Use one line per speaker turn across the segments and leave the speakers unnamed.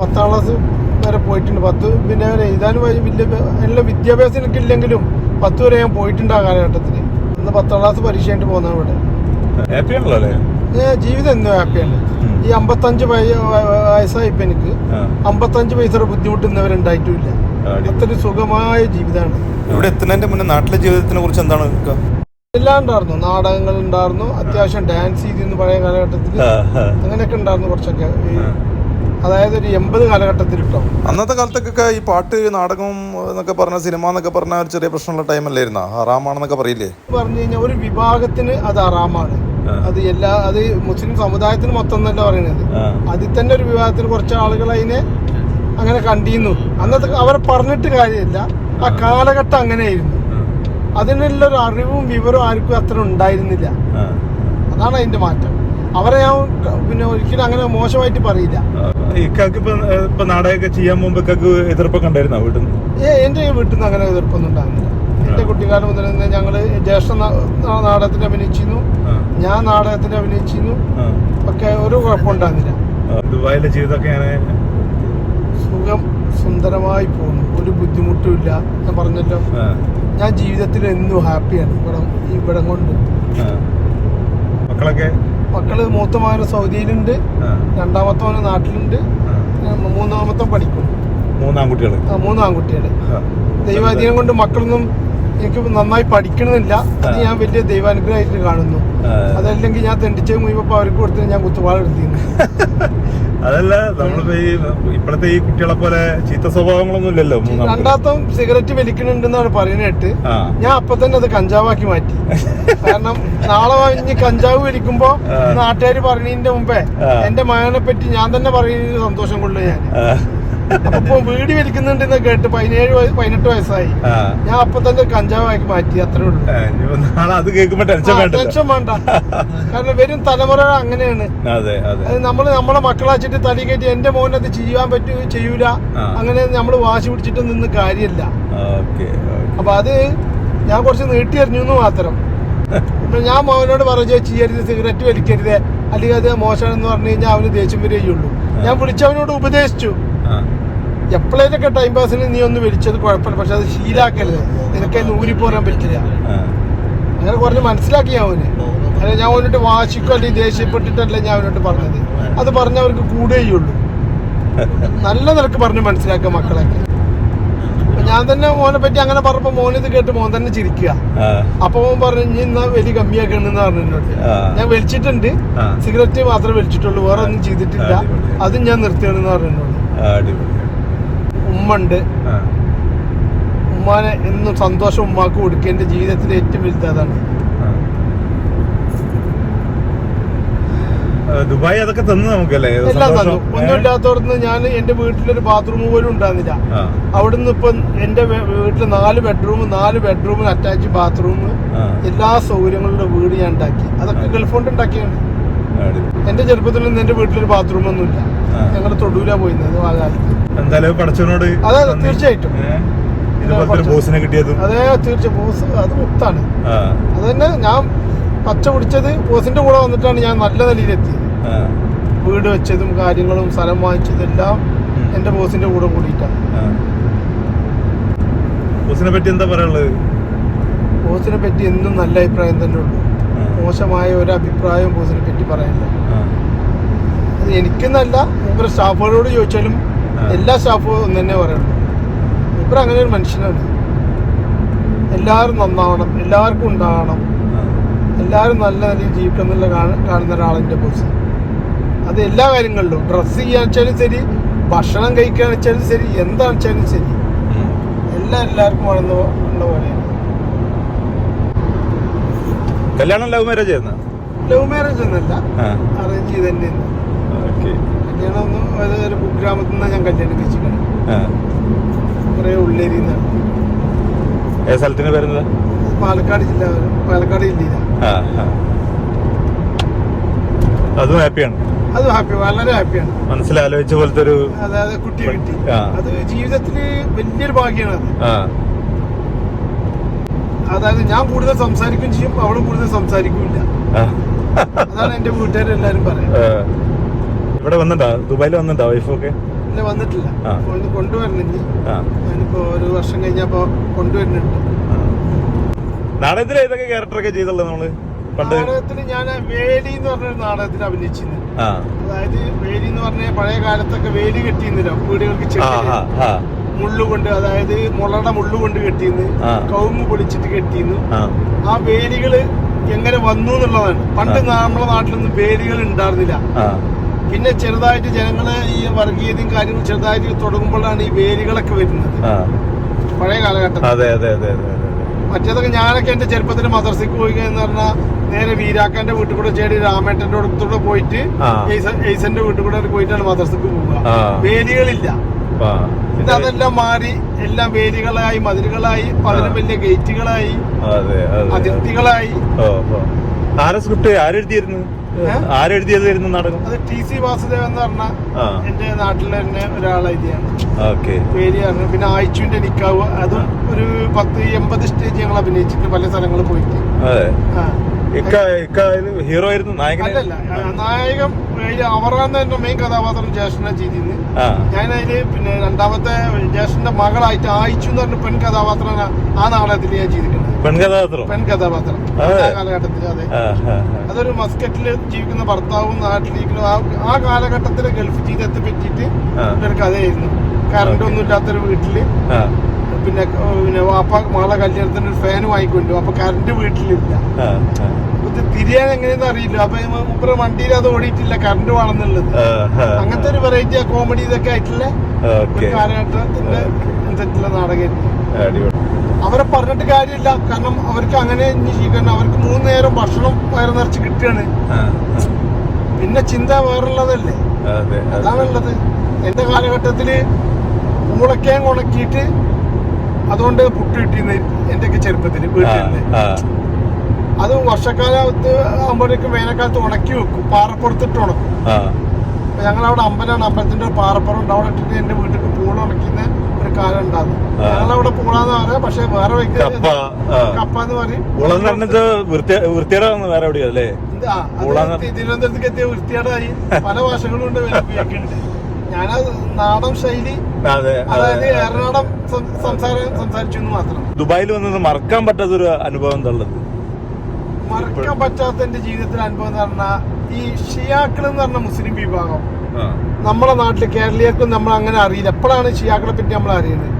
പത്താം ക്ലാസ് വരെ പോയിട്ടുണ്ട് പത്ത് പിന്നെ എഴുതാനും വലിയ നല്ല വിദ്യാഭ്യാസം എനിക്കില്ലെങ്കിലും പത്ത് വരെ ഞാൻ പോയിട്ടുണ്ട് ആ കാലഘട്ടത്തിൽ ഇന്ന് പത്താം ക്ലാസ് പരീക്ഷ ആയിട്ട് പോകുന്നത് ഇവിടെ ജീവിതം എന്നും ഹാപ്പിയാണ്. ഈ അമ്പത്തഞ്ച് വയ- വയ- വയസ്സായി ഇപ്പം എനിക്ക്. അമ്പത്തഞ്ച് പൈസയുടെ ബുദ്ധിമുട്ട് ഇന്നവരുണ്ടായിട്ടില്ല
അടി.
അത്രയും സുഖമായ ജീവിതമാണ്
ഇവിടെ എത്തുന്നതിന്റെ മുന്നേ നാട്ടിലെ ജീവിതത്തിനെ കുറിച്ച് എന്താണ്?
എല്ലാം ഉണ്ടായിരുന്നു നാടകങ്ങൾ ഉണ്ടായിരുന്നു അത്യാവശ്യം ഡാൻസ് ചെയ്തിരുന്നു പഴയ കാലഘട്ടത്തിൽ. അങ്ങനെയൊക്കെ ഉണ്ടായിരുന്നു കുറച്ചൊക്കെ. അതായത് ഒരു എൺപത് കാലഘട്ടത്തിൽ കേട്ടോ
അന്നത്തെ കാലത്തൊക്കെ ഈ പാട്ട് നാടകം എന്നൊക്കെ പറഞ്ഞ സിനിമ എന്നൊക്കെ പറഞ്ഞ ഒരു ചെറിയ പ്രശ്നമുള്ള ടൈം അല്ലായിരുന്ന? ഹറാമാണെന്നൊക്കെ പറയില്ലേ?
പറഞ്ഞു കഴിഞ്ഞാൽ ഒരു വിഭാഗത്തിന് അത് അറാമാണ് അത് എല്ലാ അത് മുസ്ലിം സമുദായത്തിന് മൊത്തം തന്നെ പറയുന്നത് അതിൽ തന്നെ ഒരു വിഭാഗത്തിൽ കുറച്ച് ആളുകൾ അതിനെ അങ്ങനെ കണ്ടിരുന്നു. അന്നത്തെ അവരെ പറഞ്ഞിട്ട് കാര്യമില്ല. ആ കാലഘട്ടം അങ്ങനെയായിരുന്നു. അതിനുള്ള ഒരു അറിവും വിവരവും ആർക്കും അത്ര ഉണ്ടായിരുന്നില്ല. അതാണ് അതിന്റെ മാറ്റം. അവരെ ഞാൻ പിന്നെ ഒരിക്കലും അങ്ങനെ മോശമായിട്ട് പറയില്ല.
ഇക്കാക്ക് ഇപ്പൊ നാടകമൊക്കെ ചെയ്യാൻ മുമ്പ് ഇക്കാക്ക് എതിർപ്പൊക്കെ ഉണ്ടായിരുന്നോ വീട്ടിൽ നിന്ന്?
ഏ വീട്ടിൽ നിന്ന് അങ്ങനെ എതിർപ്പൊന്നും ഉണ്ടാകുന്നില്ല എന്റെ കുട്ടിക്കാലം മുതൽ തന്നെ ഞങ്ങൾ ജ്യേഷ്ഠ നാടകത്തിന് അഭിനയിച്ചിരുന്നു. ഞാൻ നാടകത്തിന് അഭിനയിച്ചിരുന്നു. ഒക്കെ ഒരു കുഴപ്പമുണ്ടാകുന്നില്ല.
ദുബായിലെ ജീവിതമൊക്കെ
സുഖം സുന്ദരമായി പോകുന്നു ഒരു ബുദ്ധിമുട്ടും ഇല്ല ഞാൻ പറഞ്ഞല്ലോ. ഞാൻ ജീവിതത്തിൽ എന്നും ഹാപ്പിയാണ്. ഇവിടെ ഇവിടം കൊണ്ട്.
മക്കളൊക്കെ?
മക്കൾ മൂത്ത മകന് സൗദിയിലുണ്ട്. രണ്ടാമത്തെ മകന് നാട്ടിലുണ്ട്. മൂന്നാമത്തെ പഠിക്കും
മൂന്നാൺകുട്ടികൾ
ആ, മൂന്നാം
കുട്ടികൾ.
ദൈവാധീനം കൊണ്ട് മക്കളൊന്നും എനിക്ക് നന്നായി പഠിക്കണമെന്നില്ല. അത് ഞാൻ വലിയ ദൈവാനുഗ്രഹമായിട്ട് കാണുന്നു. അതല്ലെങ്കിൽ ഞാൻ തെണ്ടിച്ച മുഴുവൻ അവർക്ക് കൊടുത്തിട്ട് ഞാൻ കുത്തുപാടെടുത്തിരുന്നു
അതല്ല നമ്മളിപ്പോ ഈ ഇപ്പോഴത്തെ ഈ കുട്ടികളെ പോലെ ചീത്ത സ്വഭാവങ്ങളൊന്നും ഇല്ലല്ലോ
രണ്ടാമത്തും സിഗരറ്റ് വലിക്കുന്നുണ്ടെന്നാണ് പറയുന്നിട്ട് ഞാൻ അപ്പൊ തന്നെ അത് കഞ്ചാവാക്കി മാറ്റി. കാരണം നാളെ ഇനി കഞ്ചാവ് വലിക്കുമ്പോ. നാട്ടുകാർ പറയുന്നതിന്റെ മുമ്പേ. എന്റെ മകനെ പറ്റി ഞാൻ തന്നെ പറയുന്നതിന് സന്തോഷം കൊള്ളു ഞാൻ. അപ്പൊ വീട് വലിക്കുന്നുണ്ടെന്ന് കേട്ട് പതിനേഴ് വയസ്സ് പതിനെട്ട് വയസ്സായി. ഞാൻ അപ്പൊ തന്നെ കഞ്ചാവാക്കി മാറ്റി അത്രേ ഉള്ളൂ.
നാളെ അത് കേൾക്കുമ്പോ ടെൻഷൻ
വേണ്ട. കാരണം വരും തലമുറ അങ്ങനെയാണ്.
അതെ അതെ.
നമ്മൾ നമ്മളെ മക്കളാച്ചിട്ട് തലി കയറ്റി എന്റെ മോനെ അത് ചെയ്യാൻ പറ്റൂ ചെയ്യൂല. അങ്ങനെ നമ്മൾ വാശി പിടിച്ചിട്ട് നിന്ന് കാര്യമില്ല. അപ്പൊ അത് ഞാൻ കുറച്ച് നീട്ടി എറിഞ്ഞു എന്ന് മാത്രം. ഇപ്പൊ ഞാൻ മോനോട് പറഞ്ഞു ചെയ്യരുത് സിഗരറ്റ് വലിക്കരുത്. അല്ലെങ്കിൽ അത് മോശമാണെന്ന് പറഞ്ഞു കഴിഞ്ഞാൽ അവന് ദേഷ്യം വരികയുള്ളൂ. ഞാൻ വിളിച്ചവനോട് ഉപദേശിച്ചു. എപ്പോഴേലൊക്കെ ടൈം പാസിന് നീ ഒന്ന് വിളിച്ചത് കുഴപ്പമില്ല. പക്ഷെ അത് ശീലാക്കരുത്. നിനക്ക് അതിന് ഊരിപ്പോരാൻ പറ്റില്ല. അങ്ങനെ കുറച്ച് മനസ്സിലാക്കി ഞാൻ അവന്. അല്ല ഞാൻ അവനോട്ട് വാശിക്കോ അല്ലെങ്കിൽ ദേഷ്യപ്പെട്ടിട്ടല്ല ഞാൻ അവനോട്ട് പറഞ്ഞത്. അത് പറഞ്ഞവർക്ക് കൂടുകയുള്ളൂ നല്ല നിലയ്ക്ക് പറഞ്ഞ് മനസ്സിലാക്കുക മക്കളൊക്കെ ഞാൻ തന്നെ മോനെ പറ്റി അങ്ങനെ പറഞ്ഞപ്പോ മോനിത് കേട്ട് മോൻ തന്നെ ചിരിക്കുക. അപ്പൊ മോൻ പറഞ്ഞു ഇനി എന്നാ വലിയ കമ്മിയാക്കണെന്ന് പറഞ്ഞു എന്നോട്. ഞാൻ വലിച്ചിട്ടുണ്ട്. സിഗരറ്റ് മാത്രമേ വലിച്ചിട്ടുള്ളൂ വേറെ ഒന്നും ചെയ്തിട്ടില്ല. അതും ഞാൻ നിർത്തിയാണെന്ന് പറഞ്ഞു എന്നോട്
അടിപൊളി.
ഉമ്മ ഉണ്ട്
ആ.
ഉമ്മാനെ എന്നും സന്തോഷം ഉമ്മാക്ക് കൊടുക്കുക. എന്റെ ജീവിതത്തിലെ ഏറ്റവും വലുത് അതാണ്.
ദുബായ് അതൊക്കെ തന്നു നമുക്കല്ലേ?
എല്ലാം തന്നു. ഞാൻ എന്റെ വീട്ടിലൊരു ബാത്റൂം പോലും ഉണ്ടായിരുന്നില്ല. അവിടുന്ന് ഇപ്പൊ എന്റെ വീട്ടിൽ വീട്ടിൽ നാല് ബെഡ്റൂം നാല് ബെഡ്റൂമിന് അറ്റാച്ച് ബാത്റൂം എല്ലാ സൗകര്യങ്ങളുടെ വീട് ഞാൻ ഉണ്ടാക്കി. അതൊക്കെ ഗൾഫ് കൊണ്ട് ഉണ്ടാക്കിയാണ് എന്റെ ചെറുപ്പത്തിൽ നിന്ന് എന്റെ വീട്ടിലൊരു ബാത്റൂം ഒന്നുമില്ല. ഞങ്ങൾ തൊടൂല പോയിരുന്നത് വാഗാലത്ത്
എന്തായാലും പടച്ചവനോട്
അതെ. തീർച്ചയായിട്ടും.
ബോസിനെ കിട്ടിയതും.
അതേ തീർച്ചയായും. ബോസ് അത് മുത്താണ്. അത് തന്നെ ഞാൻ പച്ച പിടിച്ചത് ബോസിന്റെ കൂടെ വന്നിട്ടാണ് ഞാൻ നല്ല നിലയിലെത്തിയത്. വീട് വെച്ചതും കാര്യങ്ങളും സ്ഥലം വാങ്ങിച്ചതും എല്ലാം എന്റെ ബോസിന്റെ കൂടെ കൂടിയിട്ടാണ്.
ബോസിനെ പറ്റി എന്താ പറയാനുള്ളത്?
ബോസിനെ പറ്റി എന്നും നല്ല അഭിപ്രായം തന്നെ ഉള്ളൂ. മോശമായ ഒരു അഭിപ്രായം ബോസിനെ പറ്റി പറയാനില്ല. എനിക്കെന്നല്ല മൂപ്പര സ്റ്റാഫുകളോട് ചോദിച്ചാലും. എല്ലാ സ്റ്റാഫും ഒന്ന് തന്നെ പറയണം. മൂപ്പർ അങ്ങനെ ഒരു മനുഷ്യനാണ്. എല്ലാവരും നന്നാവണം എല്ലാവർക്കും ഉണ്ടാകണം. എല്ലാവരും നല്ല നിലയിൽ ജീവിക്കണം എന്നുള്ള കാണ- കാണുന്ന ഒരാളെന്റെ ബോസ് അത് എല്ലാ കാര്യങ്ങളിലും. ഡ്രസ്സ് ചെയ്യാൻ വെച്ചാലും ശരി ഭക്ഷണം കഴിക്കാൻ വെച്ചാലും ശരി എന്താണെന്ന് വെച്ചാലും ശരി എല്ലാം എല്ലാവർക്കും വളർന്നു ഉള്ള പോലെയാണ്.
കല്യാണം ലവ് മാരേജ്
ലവ് മാരേജ് ഒന്നല്ല അറേഞ്ച് ചെയ്ത് തന്നെയാണ്.
ഓക്കെ
കല്യാണം ഒന്നും ഒരു കുഗ്രാമത്തിൽ നിന്നാണ് ഞാൻ കല്യാണം കഴിച്ചിരിക്കുന്നത്. കുറേ ഉള്ളേരിയിൽ നിന്നാണ്
ഏ സ്ഥലത്തിന് വരുന്നത്
പാലക്കാട് ജില്ല പാലക്കാട്
ആ. അതും ഹാപ്പിയാണ്
അത് ഹാപ്പി വളരെ ഹാപ്പിയാണ്
മനസ്സിലാലോചിച്ച പോലത്തെ ഒരു
അതായത് കുട്ടി കിട്ടി. അത് ജീവിതത്തിൽ വലിയൊരു ഭാഗ്യമാണ് അതായത് ഞാൻ കൂടുതൽ സംസാരിക്കുകയും ചെയ്യും അവളും കൂടുതൽ സംസാരിക്കുകയില്ല. അതാണ് എന്റെ വീട്ടുകാരെല്ലാരും പറയുന്നത്.
ഇവിടെ വന്നിട്ടാ ദുബായിൽ വന്നിട്ടാ വൈഫൊക്കെ?
ഇല്ല വന്നിട്ടില്ല.
ആ.
ഒന്ന് കൊണ്ടുവരണം ഞാനിപ്പോ ഒരു വർഷം കഴിഞ്ഞപ്പോ കൊണ്ടുവരുന്നുണ്ട്
നാടകത്തിൽ ഏതൊക്കെ ക്യാരക്ടറൊക്കെ ചെയ്തുള്ളത് നമ്മൾ? പണ്ട്?
നാടകത്തിൽ ഞാൻ വേലി എന്ന് പറഞ്ഞൊരു നാടകത്തിൽ അഭിനയിച്ചിരുന്നു അതായത് വേലി എന്ന് പറഞ്ഞ പഴയ കാലത്തൊക്കെ വേലി കെട്ടിയിരുന്നില്ല? വീടുകൾക്ക് ചെടി മുള്ളുകൊണ്ട് അതായത് മുളയുടെ മുള്ളുകൊണ്ട് കെട്ടിയിരുന്നു. കവുങ്ങ് പൊളിച്ചിട്ട് കെട്ടിയിരുന്നു.
ആ.
വേലികൾ എങ്ങനെ വന്നു എന്നുള്ളതാണ്. പണ്ട് നമ്മളെ നാട്ടിലൊന്നും വേലികൾ ഉണ്ടായിരുന്നില്ല. പിന്നെ ചെറുതായിട്ട് ജനങ്ങൾ ഈ വർഗീയതയും കാര്യങ്ങളും ചെറുതായിട്ട് തുടങ്ങുമ്പോഴാണ് ഈ വേരുകളൊക്കെ വരുന്നത്. പഴയ കാലഘട്ടം
അതെ അതെ അതെ
മറ്റേതൊക്കെ ഞാനൊക്കെ എന്റെ ചെറുപ്പത്തിൽ മദ്രസയ്ക്ക് പോയി എന്ന് പറഞ്ഞാൽ നേരെ വീരാക്കാന്റെ വീട്ടിൽ കൂടെ ചേടി രാമേട്ടന്റെ അടുത്തൂടെ പോയിട്ട് എയ്സന്റെ വീട്ടിൽ കൂടെ പോയിട്ടാണ് മദ്രസക്ക് പോവുക. വേലികളില്ല. പിന്നെ അതെല്ലാം മാറി എല്ലാം വേലികളായി മതിലുകളായി പതിനും വലിയ ഗേറ്റുകളായി
അതെ അതെ
അതിർത്തികളായി.
ആരെ സ്ക്രിപ്റ്റ്? ആരെഴുതിയിരുന്നു?
ഏ?
വരുന്ന നാടകം?
അത് ടി സി വാസുദേവൻ എന്ന് പറഞ്ഞ എന്റെ നാട്ടിൽ തന്നെ ഒരാളെഴുതിയാണ്
ഓക്കെ.
പേര് പറഞ്ഞു പിന്നെ ആയിച്ചുവിന്റെ നിക്കാവ് അതും ഒരു പത്ത് എൺപത് സ്റ്റേജ് ഞങ്ങൾ അഭിനയിച്ചിട്ട് പല സ്ഥലങ്ങളിൽ പോയിട്ട്.
ഹീറോ ആയിരുന്നു? നായകൻ
അല്ലല്ല. നായകൻ അവറാന്ന് തന്നെ മെയിൻ കഥാപാത്രം ജ്യേഷ്ഠനെ ചെയ്തിരുന്നു ഞാൻ അതിൽ പിന്നെ രണ്ടാമത്തെ ജേഷന്റെ മകളായിട്ട് ആയിച്ചു എന്ന് പറഞ്ഞ പെൺ കഥാപാത്രമാണ് ആ നാടകത്തിൽ ഞാൻ ചെയ്തിരിക്കുന്നത്
പെൺകഥാപാത്രം.
പെൺകഥാപാത്രം. കാലഘട്ടത്തിൽ അതെ. അതൊരു മസ്കറ്റിൽ ജീവിക്കുന്ന ഭർത്താവും നാട്ടിലേക്കും ആ കാലഘട്ടത്തിലെ ഗൾഫ് ജീവിതത്തെ പറ്റിയിട്ട്
ആ.
ഒരു കഥയായിരുന്നു. കറണ്ട് ഒന്നും ഇല്ലാത്തൊരു
വീട്ടിൽ
പിന്നെ പിന്നെ വാപ്പ മാള കല്യാണത്തിന് ഒരു ഫാൻ വാങ്ങിക്കൊണ്ടു. അപ്പൊ കറണ്ട് വീട്ടിലില്ല. ഇത് തിരിയാൻ എങ്ങനെയെന്ന് അറിയില്ല. അപ്പൊ മുപ്പര വണ്ടിയിൽ അത് ഓടിയിട്ടില്ല കറണ്ട് വേണമെന്നുള്ളത്. അങ്ങനത്തെ ഒരു വെറൈറ്റി കോമഡി ഇതൊക്കെ ആയിട്ടുള്ള ഒരു കാലഘട്ടത്തിന്റെ നാടകമായിരുന്നു. അവരെ പറഞ്ഞിട്ട് കാര്യമില്ല. കാരണം അവർക്ക് അങ്ങനെ ജീവിക്കണം അവർക്ക് മൂന്ന് നേരം ഭക്ഷണം വയറു നിറച്ച് കിട്ടുകയാണ്. പിന്നെ ചിന്ത വേറുള്ളതല്ലേ?
അതെ അതെ.
അതാണുള്ളത്. എന്റെ കാലഘട്ടത്തിൽ പൂളക്കേം ഉണക്കിയിട്ട് അതുകൊണ്ട് പുട്ട് കിട്ടിയെന്ന് എന്റെയൊക്കെ ചെറുപ്പത്തിൽ
വീട്ടിൽ.
അത് വർഷക്കാലത്ത് ആകുമ്പോഴേക്കും വേനൽക്കാലത്ത് ഉണക്കി വെക്കും പാറപ്പുറത്തിട്ട് ഉണക്കും.
ആ.
അപ്പൊ ഞങ്ങളവിടെ അമ്പലമാണ്. അമ്പലത്തിന്റെ പാറപ്പുറം ഉണ്ട്. അവിടെ ഇട്ടിട്ട് എന്റെ വീട്ടിൽ പൂള ഉണക്കുന്ന കാലം ഉണ്ടാകും
അവിടെ
ഞങ്ങളവിടെ പൂളാന്ന് പറയാം പക്ഷെ വേറെ
കപ്പ
കപ്പ എന്ന് പറയും.
പറഞ്ഞത് വേറെ എവിടെയാ അല്ലേ?
തിരുവനന്തപുരത്തേക്ക് എത്തിയ വൃത്തിയാടായി പല ഭാഷകളും ഉണ്ട് ഞാനത് നാടൻ ശൈലി
അതെ
അതായത്
അതെ.
എറണാടൻ സംസാരം സംസാരിച്ചു എന്ന് മാത്രം.
ദുബായിൽ വന്നത് മറക്കാൻ പറ്റാത്തൊരു അനുഭവം എന്നുള്ളത്
മറക്കാൻ പറ്റാത്ത എന്റെ ജീവിതത്തിലെ അനുഭവം എന്ന് പറഞ്ഞാൽ ഈ ഷിയാക്കൾ എന്ന് പറഞ്ഞ മുസ്ലിം വിഭാഗം.
നമ്മളെ
നാട്ടിൽ നാട്ടിൽ കേരളീയർക്കും നമ്മൾ അങ്ങനെ അറിയില്ല. എപ്പോഴാണ് ഷിയാക്കളെ പറ്റി നമ്മൾ അറിയുന്നത്?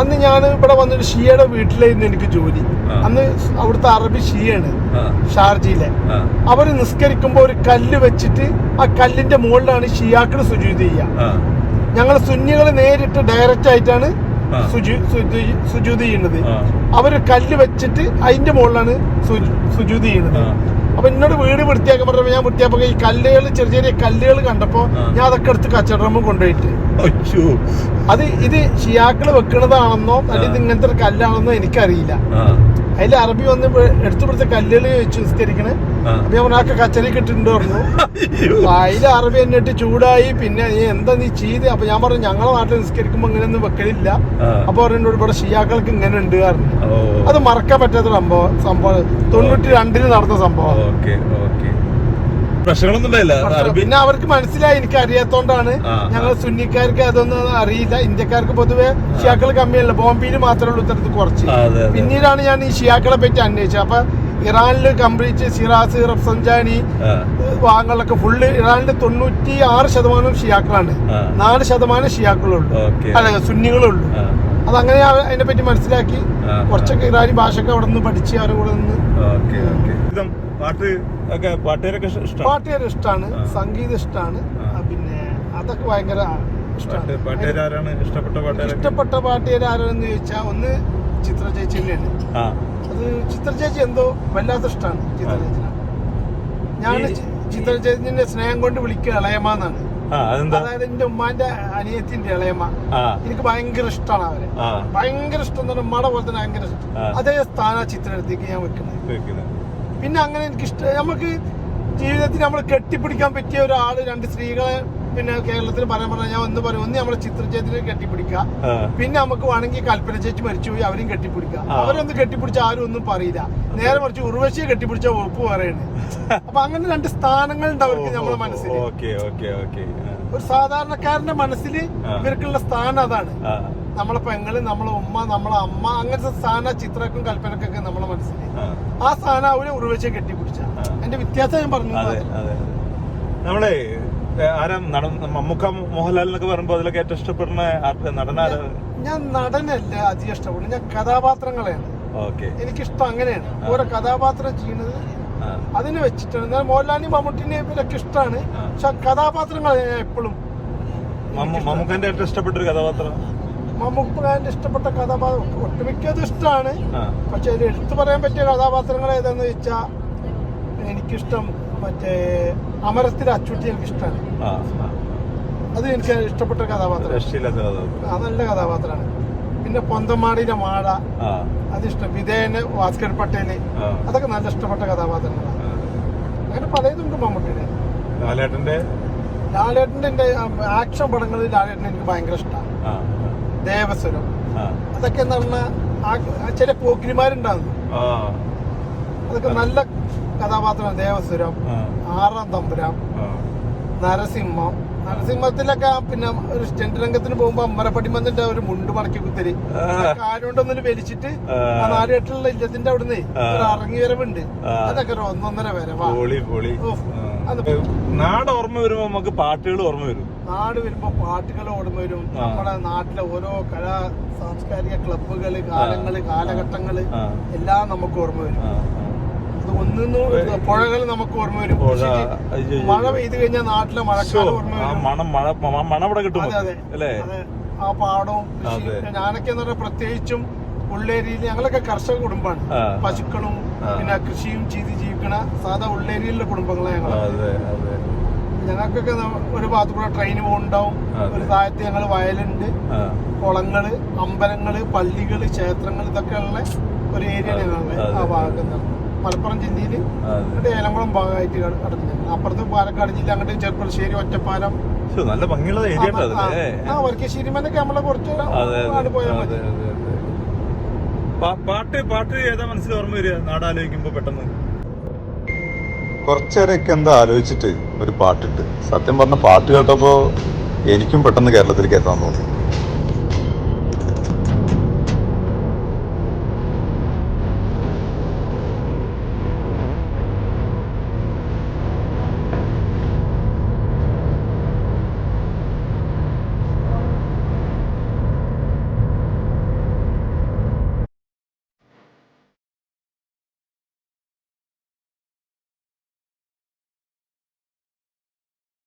അന്ന് ഞാൻ ഇവിടെ വന്നൊരു ഷിയയുടെ വീട്ടിലായിരുന്നു എനിക്ക് ജോലി. അന്ന് അവിടുത്തെ അറബി ഷിയാണ് ഷാർജിയിലെ.
അവർ
അവർ നിസ്കരിക്കുമ്പോൾ ഒരു കല്ല് വെച്ചിട്ട് ആ കല്ലിന്റെ മുകളിലാണ് ഷിയാക്കൾ സുജീത് ചെയ്യുക. ഞങ്ങൾ സുന്നികൾ നേരിട്ട് ഡയറക്റ്റ് ആയിട്ടാണ് സുജൂത് ചെയ്യുന്നത്.
അവർ
അവർ കല്ല് വെച്ചിട്ട് അതിന്റെ മുകളിലാണ് സുജൂത് ചെയ്യുന്നത്. അപ്പൊ എന്നോട് വീട് വൃത്തിയാക്കാൻ പറഞ്ഞപ്പോ ഞാൻ വൃത്തിയാക്കുമ്പോ ഈ കല്ലുകൾ ചെറിയ ചെറിയ കല്ലുകൾ കണ്ടപ്പോ ഞാൻ അതൊക്കെ എടുത്ത് കച്ചവടം കൊണ്ടുപോയിട്ട്. അത് ഇത് ഷിയാക്കൾ വെക്കണതാണെന്നോ അല്ലെങ്കിൽ ഇങ്ങനത്തെ ഒരു കല്ലാണെന്നോ എനിക്കറിയില്ല. അതിൽ അറബി വന്ന് വെ- എടുത്തു പിടിച്ച കല്ലുകൾ വെച്ച് നിസ്കരിക്കണേ
ആ.
അപ്പൊ ഞാൻ പറഞ്ഞു കച്ചറി പറഞ്ഞു. അതിൽ അറബി എന്നിട്ട് ചൂടായി. പിന്നെ നീ എന്താ നീ ചെയ്ത്? അപ്പൊ ഞാൻ പറഞ്ഞു ഞങ്ങളെ നാട്ടിൽ നിസ്കരിക്കുമ്പോ ഇങ്ങനെയൊന്നും വെക്കലില്ല.
ആ.
അപ്പൊ പറഞ്ഞു ഇവിടെ ഷിയാക്കൾക്ക് ഇങ്ങനെ ഉണ്ട് അത് മറക്കാൻ പറ്റാത്ത സംഭവം സംഭവം. തൊണ്ണൂറ്റി രണ്ടിന് നടന്ന സംഭവം.
Okay okay. പ്രശ്നങ്ങളൊന്നും ഉണ്ടായില്ല. അറബി
പിന്നെ അവർക്ക് മനസ്സിലായി എനിക്ക് അറിയാത്തോണ്ടാണ് ഞങ്ങൾ സുന്നിക്കാർക്ക് അതൊന്നും അറിയില്ല. ഇന്ത്യക്കാർക്ക് പൊതുവെ ഷിയാക്കൾ കമ്മിയല്ല. ബോംബെയിൽ മാത്രമേ ഉള്ളൂ ഇത്തരത്തിൽ കുറച്ച്. പിന്നീടാണ് ഞാൻ ഈ ഷിയാക്കളെ പറ്റി അന്വേഷിച്ചത്. അപ്പൊ ഇറാനിൽ കംപ്ലീറ്റ് സിറാസ് റഫ്സഞ്ചാനി
വാങ്ങലൊക്കെ
ഭാഗങ്ങളിലൊക്കെ ഫുള്ള് ഇറാനിൽ തൊണ്ണൂറ്റി ആറ് ശതമാനം ഷിയാക്കളാണ്. നാല് ശതമാനം ഷിയാക്കളുള്ളൂ. അല്ലെ സുന്നികളുള്ളൂ. അതങ്ങനെ ഞാൻ അതിനെ പറ്റി മനസ്സിലാക്കി കുറച്ചൊക്കെ ഇറാനി ഭാഷയൊക്കെ അവിടെ നിന്ന് പഠിച്ച് അവരുടെ കൂടെ നിന്ന്
പാട്ട് പാട്ടുകാരൊക്കെ
പാട്ടുകാർ ഇഷ്ടമാണ്. സംഗീതം ഇഷ്ടമാണ് പിന്നെ അതൊക്കെ ഭയങ്കര ഇഷ്ടമാണ്
ഇഷ്ടപ്പെട്ട
പാട്ടുകാർ ആരാണെന്ന് ചോദിച്ചാൽ ഒന്ന് ചിത്ര ചേച്ചി
ആ.
അത് ചിത്ര ചേച്ചി എന്തോ വല്ലാത്ത ഇഷ്ടമാണ് ചിത്ര
ആ.
ഞാൻ ചിത്ര ചേച്ചിന്റെ സ്നേഹം കൊണ്ട് വിളിക്കുക ഇളയമാന്നാണ് അതായത് എന്റെ ഉമ്മാന്റെ അനിയത്തിന്റെ ഇളയമ്മ. എനിക്ക് ഭയങ്കര ഇഷ്ടമാണ് അവരെ. ഭയങ്കര ഇഷ്ടം എന്ന് പറഞ്ഞാൽ ഉമ്മയുടെ പോലെ തന്നെ ഭയങ്കര ഇഷ്ടം. അതേ സ്ഥാന ചിത്രത്തിലേക്ക് ഞാൻ വെക്കുന്നത്. പിന്നെ അങ്ങനെ എനിക്ക് ഇഷ്ടം നമുക്ക് ജീവിതത്തിൽ നമ്മൾ കെട്ടിപ്പിടിക്കാൻ പറ്റിയ ഒരാൾ രണ്ട് സ്ത്രീകളെ പിന്നെ കേരളത്തിൽ പറയാൻ പറഞ്ഞാൽ ഞാൻ ഒന്ന് പറയും ഒന്ന് നമ്മളെ ചിത്രചേത്തിനെ കെട്ടിപ്പിടിക്കുക. പിന്നെ നമുക്ക് വേണമെങ്കിൽ കൽപ്പന ചേച്ചി മരിച്ചുപോയി അവരും കെട്ടിപ്പിടിക്കുക. അവരൊന്നും കെട്ടിപ്പിടിച്ച ആരും ഒന്നും പറയില്ല. നേരെ മറിച്ച് ഉർവശിയെ കെട്ടിപ്പിടിച്ച ഉറപ്പ് പറയണേ അപ്പൊ അങ്ങനെ രണ്ട് സ്ഥാനങ്ങൾ ഉണ്ട് അവർക്ക് നമ്മുടെ മനസ്സിൽ ഒരു സാധാരണക്കാരന്റെ മനസ്സിൽ ഇവർക്കുള്ള സ്ഥാനം അതാണ്. നമ്മളെ പെങ്ങൾ നമ്മളെ ഉമ്മ നമ്മളെ അമ്മ അങ്ങനത്തെ സ്ഥാന ചിത്രക്കും കൽപ്പനക്കൊക്കെ നമ്മളെ മനസ്സിൽ
ആ.
സ്ഥാനം അവർ ഉറവശിയെ കെട്ടിപ്പിടിച്ച. എന്റെ വ്യത്യാസം ഞാൻ പറഞ്ഞു
നമ്മളെ ആരാ നടൻ മമ്മൂക്ക മോഹൻലാൽ എന്നൊക്കെ പറയുമ്പോ അതിലൊക്കെ ഏറ്റവും ഇഷ്ടപ്പെടുന്ന
ഞാൻ നടനല്ല അധികം ഇഷ്ടപ്പെടും ഞാൻ കഥാപാത്രങ്ങളെയാണ്. എനിക്കിഷ്ടം അങ്ങനെയാണ്. ഓരോ കഥാപാത്രം ചെയ്യുന്നത് അതിനെ വെച്ചിട്ടാണ്. എന്നാൽ മോഹൻലാലിനെയും മമ്മൂട്ടിനെയും ഇവരൊക്കെ ഇഷ്ടമാണ് പക്ഷെ കഥാപാത്രങ്ങളെ ഞാൻ എപ്പോഴും
മമ്മൂക്കന്റെ ഏറ്റവും ഇഷ്ടപ്പെട്ട ഒരു കഥാപാത്രം?
മമ്മൂക്കാന്റെ ഇഷ്ടപ്പെട്ട കഥാപാത്രം ഒട്ടുമിക്കതും ഇഷ്ടമാണ്. പക്ഷെ അതിൽ എടുത്തു പറയാൻ പറ്റിയ കഥാപാത്രങ്ങൾ ഏതാന്ന് വെച്ചാൽ എനിക്കിഷ്ടം മറ്റേ അമരത്തിൽ അച്ചുട്ടി
എനിക്ക് ഇഷ്ടമാണ്.
അത് എനിക്ക് ഇഷ്ടപ്പെട്ട കഥാപാത്രം. അത് നല്ല കഥാപാത്രമാണ്. പിന്നെ പൊന്തമാടിയിലെ മാട. അതിഷ്ടം. വിധേയന് ഭാസ്കർ
പട്ടേൽ.
അതൊക്കെ നല്ല ഇഷ്ടപ്പെട്ട കഥാപാത്രങ്ങളാണ്. അങ്ങനെ പലതുണ്ട് മമ്മൂട്ടിയുടെ.
ലാലേട്ടന്റെ
ലാലേട്ടന്റെ ആക്ഷൻ പടങ്ങളിൽ ലാലേട്ടൻ എനിക്ക് ഭയങ്കര ഇഷ്ടമാണ് ദേവസ്വരം
ആ,
അതൊക്കെ ആ ചില പോക്കിരിമാരുണ്ടാകുന്നു അതൊക്കെ നല്ല കഥാപാത്രമാണ് ദേവസ്വരം ആറാം തമ്പുരാൻ. നരസിംഹം. നരസിംഹത്തിലൊക്കെ പിന്നെ ഒരു സ്റ്റെന്റ് രംഗത്തിന് പോകുമ്പോ അമ്മരപ്പടിമന്തിന്റെ ഒരു മുണ്ട് മടക്കി കുത്തരി
ആ.
കാലുകൊണ്ടൊന്നിന് വലിച്ചിട്ട്
ആ.
നാല് നാലുകെട്ടുള്ള ഇല്ലത്തിന്റെ അവിടുന്ന് ഒരു ഇറങ്ങി വരവുണ്ട്. അതൊക്കെ ഒരു ഒന്നൊന്നര വരവാ.
നാട് ഓർമ്മ വരുമ്പോ നമുക്ക് പാട്ടുകൾ ഓർമ്മ വരും.
നാട് വരുമ്പോ പാട്ടുകൾ ഓർമ്മ വരും. നമ്മുടെ നാട്ടിലെ ഓരോ കലാ സാംസ്കാരിക ക്ലബുകൾ കാലങ്ങൾ
കാലഘട്ടങ്ങൾ.
എല്ലാം നമുക്ക് ഓർമ്മ വരും. ഒന്നിന്നു പുഴകൾ നമുക്ക് ഓർമ്മ വരും. മഴ പെയ്ത് കഴിഞ്ഞാൽ നാട്ടിലെ മഴക്കാലം ഓർമ്മ വരും.
മണം മഴ കിട്ടും അല്ലേ?
ആ പാടവും. ഞാനൊക്കെ എന്ന് പറഞ്ഞാൽ പ്രത്യേകിച്ചും ഉള്ളേരിയിൽ ഞങ്ങളൊക്കെ കർഷക കുടുംബമാണ്. പശുക്കളും പിന്നെ കൃഷിയും ചെയ്ത് ജീവിക്കണ സാധാ ഉള്ളേരിയിലുള്ള കുടുംബങ്ങളെ ഞങ്ങൾ ഞങ്ങൾക്കൊക്കെ ഒരു ഭാഗത്ത് കൂടെ ട്രെയിൻ പോകുന്നുണ്ടാവും. ഒരു താഴത്ത് ഞങ്ങൾ വയലുണ്ട്. കുളങ്ങൾ അമ്പലങ്ങൾ പള്ളികൾ ക്ഷേത്രങ്ങൾ ഇതൊക്കെ ഉള്ള ഒരു ഏരിയ ഞങ്ങളുടെ ആ. ഭാഗത്ത് മലപ്പുറം ജില്ലയിൽ
അതെ.
ഏലംകുളം ഭാഗമായിട്ട് കട- കടന്നു അപ്പുറത്ത് പാലക്കാട് ജില്ല അങ്ങോട്ട് ചെറുപ്പശ്ശേരി ഒറ്റപ്പാലം.
നല്ല ഭംഗിയുള്ള ഏരിയ
ആ, വർക്കശ്ശേരി മനൊക്കെ നമ്മളെ കുറച്ച് പോയാൽ മതി.
പാട്ട് പാട്ട് ഏതാ മനസ്സിൽ ഓർമ്മ വരിക? നാടാലോചിക്കുമ്പോ പെട്ടെന്ന്.
കുറച്ചേരൊക്കെ എന്താ ആലോചിച്ചിട്ട് ഒരു പാട്ടിട്ട് സത്യം പറഞ്ഞ പാട്ട് കേട്ടപ്പോ എനിക്കും പെട്ടെന്ന് കേരളത്തിലേക്ക് എത്താൻ തോന്നി.